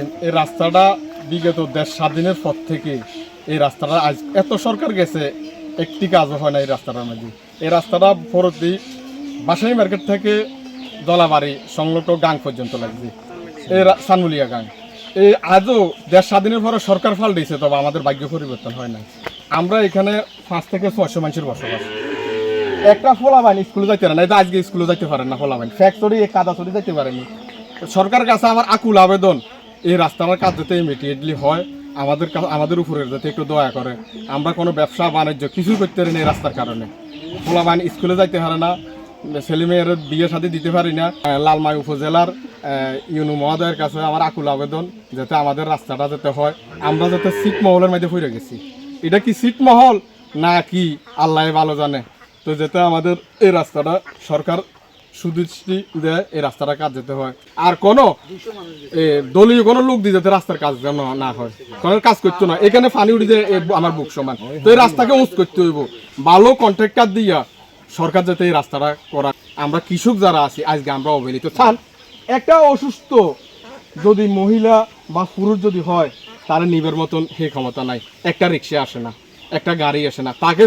এই রাস্তাটা বিগত দেশ স্বাধীনের পর থেকে এই রাস্তাটা আজ এত সরকার গেছে, একটি কাজও হয় না এই রাস্তাটার মধ্যে। এই রাস্তাটা পরবর্তী বাসাই মার্কেট থেকে দলাবাড়ি সংলগ্ন গাং পর্যন্ত লাগছে। এই সানমুলিয়া গাং। এই আজও দেশ স্বাধীনের পরে সরকার ফাল দিয়েছে, তবে আমাদের ভাগ্য পরিবর্তন হয় না আমরা এখানে পাঁচ থেকে ছয়শো মানুষের বসবাস। একটা ফলাবাইন স্কুলে যাইতে পারে না যে আজকে স্কুলে যাইতে পারেন না ফলাবাইন। ফ্যাক্টরি কাদা চড়ি যাইতে পারেনি। সরকারের কাছে আমার আকুল আবেদন। এই রাস্তার কাজ যাতে ইমিডিয়েটলি হয়। আমাদের আমাদের উপরে যাতে একটু দয়া করে। আমরা কোনো ব্যবসা, বাণিজ্য কিছু করতে পারি না এই রাস্তার কারণে। ফলাবাইন স্কুলে যাইতে পারে না, ছেলে মেয়ের বিয়ে সাথে দিতে পারি না। লালমাই উপজেলার ইউনু মহোদয়ের কাছে আমার আকুল আবেদন যাতে আমাদের রাস্তাটা যাতে হয়। আমরা যাতে মহলের মধ্যে ফিরে গেছি। এটা কি মহল? না কি? আল্লাহ ভালো জানে। তো যাতে আমাদের এই রাস্তাটা সরকার সুদৃষ্টি দেয় এই রাস্তাটা কাজ যেতে হয়। আর কোনো দলীয় কোনো লোক দিয়ে যাতে রাস্তার কাজ যেন না হয়। কোনো কাজ করতো না। এখানে পানি উঠে যায় আমার বুক সমান। তো এই রাস্তাকে উঁচ করতে হইব। ভালো কন্ট্রাক্টর দিয়া সরকার যাতে এই রাস্তাটা করা। আমরা কৃষক যারা আছি, আজকে আমরা অবহেলিত। চান একটা অসুস্থ যদি মহিলা বা পুরুষ যদি হয়, তার নিবের মতন হে ক্ষমতা নাই। একটা রিক্সা আসে না, একটা গাড়ি আসে না। তাকে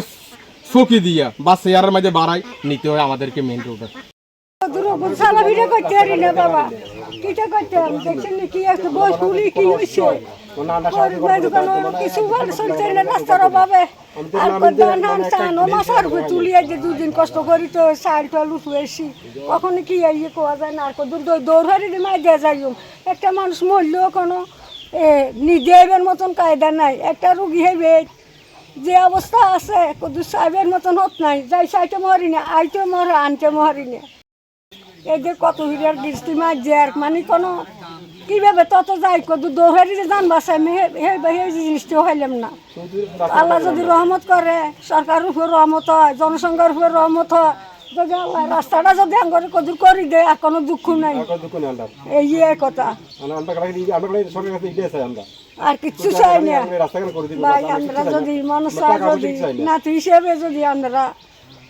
চকি দিয়া বা চেয়ারের মাঝে বাড়াই নিতে হয় আমাদেরকে মেন রোডে দুরকম সালা ভিডিও করতে পারি না, বাবা। কিটা করতে দেখছেন কি একটা বই খুলি কি হয়েছে কিছু ভালো চলছে না, রাস্তার অভাবে। আর ধান ধান চান ও মাসার উপরে দুদিন কষ্ট করি তো চাল টাল উঠু এসি। কখন কি ইয়ে কোয়া যায় না, আর কদূর দৌড় হারি মাই দেওয়া যায় একটা মানুষ মরলেও কোনো, এ এবার মতন কায়দা নাই, একটা রুগী হেবে যে অবস্থা আছে কদু সাহেবের মতন হত নাই, যাই সাইতে মরি না আইতে মরে, আনতে মরি না। এই যে কত হিরিয়ার দৃষ্টি মার যে আর মানে কোনো কীভাবে তত যাই কত দৌড়ারি যে যান বাসায় আমি সেই সেই জিনিসটা হইলাম না। আল্লাহ যদি রহমত করে সরকারের উপর রহমত হয় জনসংখ্যার উপর রহমত হয় যদি আল্লাহ রাস্তাটা যদি আঙ্গরে কদুর করি দেয় আর কোনো দুঃখ নাই। এই ইয়ে কথা। আর কিচ্ছু চাই না। ভাই আমরা যদি মানুষ যদি নাতি হিসেবে যদি আমরা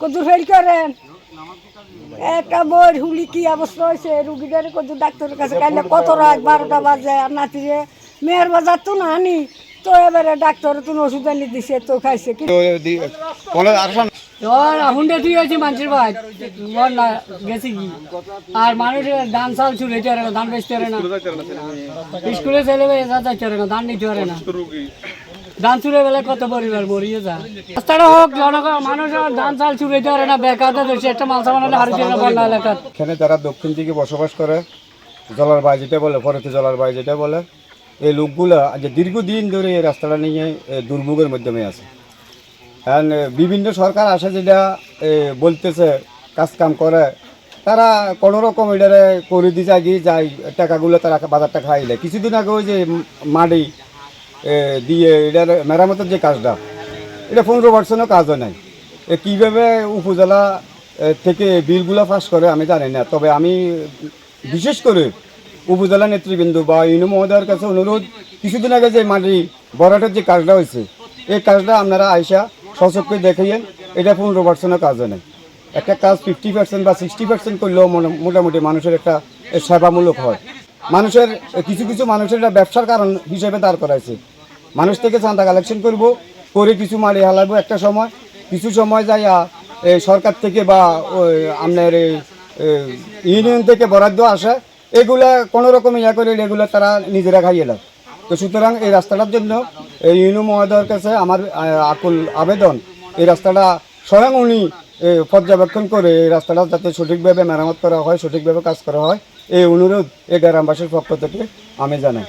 কদুর ফেল করেন একটা বই হুলি কি অবস্থা হয়েছে? রুগীদের কত ডাক্তারের কাছে কাইলে কত রাত? বারোটা বাজে আর নাতিরে মেয়ের বাজার তো না আনি তো এবারে ডাক্তার তুমি ওষুধ আনি দিছে তো খাইছে কি? হুন্ডে তুই হয়েছে মানুষের ভাই না গেছি কি? আর মানুষের ধান চাল চুল হইতে না ধান বেচতে না। স্কুলে ছেলে মেয়ে যা যাইতে না ধান নিতে না। ধান চুরে বেলা কত পরিবার মরিয়ে যায়? রাস্তাটা হোক জনগণ মানুষের ধান চাল হইতে পারে না বেকারটা ধরছে, একটা মাল সামান্য হারিয়ে বন্যা এলাকাত এখানে যারা দক্ষিণ দিকে বসবাস করে, জলার বাই যেটা বলে, ফরেতে জলার বাই যেটা বলে, এই লোকগুলা যে দীর্ঘদিন ধরে এই রাস্তাটা নিয়ে দুর্ভোগের মাধ্যমে আছে। কারণ বিভিন্ন সরকার আসে যেটা বলতেছে, কাজ কাম করে, তারা কোনো রকম এটারে করে দিয়ে যায় টাকাগুলো তারা বাজারটা খাইলে। কিছুদিন আগে ওই যে মাটি দিয়ে এটার মেরামতের যে কাজটা, এটা পনেরো পার্সেন্টও কাজও নাই। এ, কীভাবে উপজেলা থেকে বিলগুলো পাস করে আমি জানি না, তবে আমি বিশেষ করে উপজেলা নেতৃবৃন্দ বা ইউনো মহোদয়ের কাছে অনুরোধ, কিছুদিন আগে যে মাটি বরাটের যে কাজটা হয়েছে, এই কাজটা আপনারা আইসা সচক্ষে দেখাইয়েন এটা পনেরো পার্সেন্টও কাজও নেই। একটা কাজ ফিফটি পার্সেন্ট বা সিক্সটি পার্সেন্ট করলেও মোটা- মোটামুটি মানুষের একটা সেবামূলক হয়। মানুষের, কিছু কিছু মানুষের ব্যবসার কারণ হিসেবে দাঁড় করাইছে। মানুষ থেকে চাঁদা কালেকশন করব, করে কিছু মারি হালাবো একটা সময়। কিছু সময় যাইয়া সরকার থেকে বা আপনার ইউনিয়ন থেকে বরাদ্দ আসে, এগুলা কোনো রকম ইয়া করে এগুলো তারা নিজেরা খাইয়ে দেয় তো সুতরাং এই রাস্তাটার জন্য এই ইউনিয়ন মহোদয়ের কাছে আমার আকুল আবেদন, এই রাস্তাটা স্বয়ং উনি পর্যবেক্ষণ করে এই রাস্তাটা যাতে সঠিকভাবে মেরামত করা হয়, সঠিকভাবে কাজ করা হয়। এই অনুরোধ এই গ্রামবাসীর পক্ষ থেকে আমি জানাই।